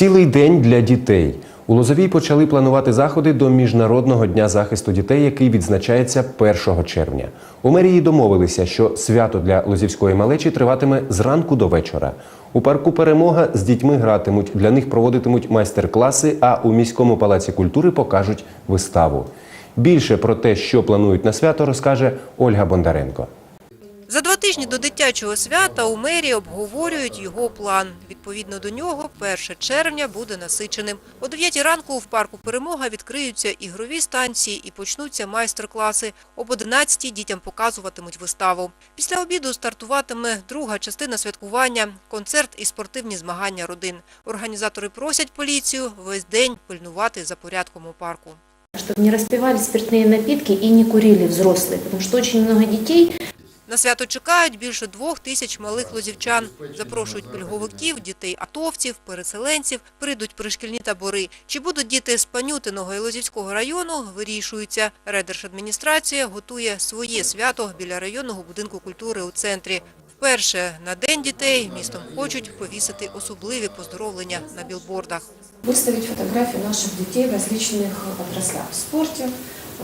Цілий день для дітей. У Лозовій почали планувати заходи до Міжнародного дня захисту дітей, який відзначається 1 червня. У мерії домовилися, що свято для лозівської малечі триватиме зранку до вечора. У парку Перемога з дітьми гратимуть, для них проводитимуть майстер-класи, а у міському палаці культури покажуть виставу. Більше про те, що планують на свято, розкаже Ольга Бондаренко За два тижні до дитячого свята у мерії обговорюють його план. Відповідно до нього, 1 червня буде насиченим. О 9 ранку в парку «Перемога» відкриються ігрові станції і почнуться майстер-класи. Об 11 дітям показуватимуть виставу. Після обіду стартуватиме друга частина святкування – концерт і спортивні змагання родин. Організатори просять поліцію весь день пильнувати за порядком у парку. чтобы не распивали спиртные напитки и не курили взрослые, потому что очень много детей на свято чекають більше двох тисяч малих лозівчан. Запрошують пільговиків, дітей атовців, переселенців, прийдуть пришкільні табори. Чи будуть діти з Панютиного і Лозівського району, вирішується. Райдержадміністрація готує своє свято біля районного будинку культури у центрі. Вперше на День дітей містом хочуть повісити особливі поздоровлення на білбордах. выставить фотографии наших детей в различных отраслях. В спорте,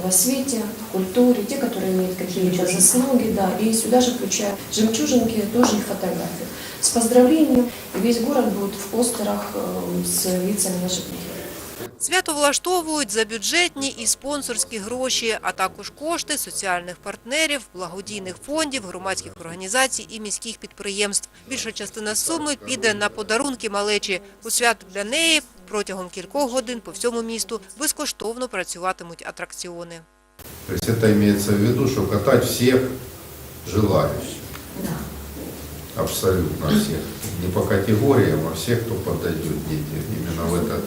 в освете, в культуре, те, которые имеют какие-то заслуги, да, и сюда же включая жемчужинки, тоже их фотографии. С поздравлением, и весь город будет в постерах э, с лицами наших детей. Свято влаштовують за бюджетні і спонсорські гроші, а також кошти соціальних партнерів, благодійних фондів, громадських організацій і міських підприємств. Більша частина суми піде на подарунки малечі. У свято для неї протягом кількох годин по всьому місту безкоштовно працюватимуть атракціони. То есть это имеется в виду, что катать всех желающих. Абсолютно всех. Не по категориям, а всех, кто подойдет дети именно в этот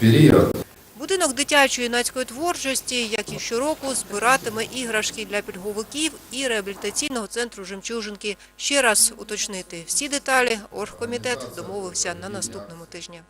период. Будинок дитячої юнацької творчості, як і щороку, збиратиме іграшки для пільговиків і реабілітаційного центру «Жемчужинки». Ще раз уточнити всі деталі оргкомітет домовився на наступному тижні.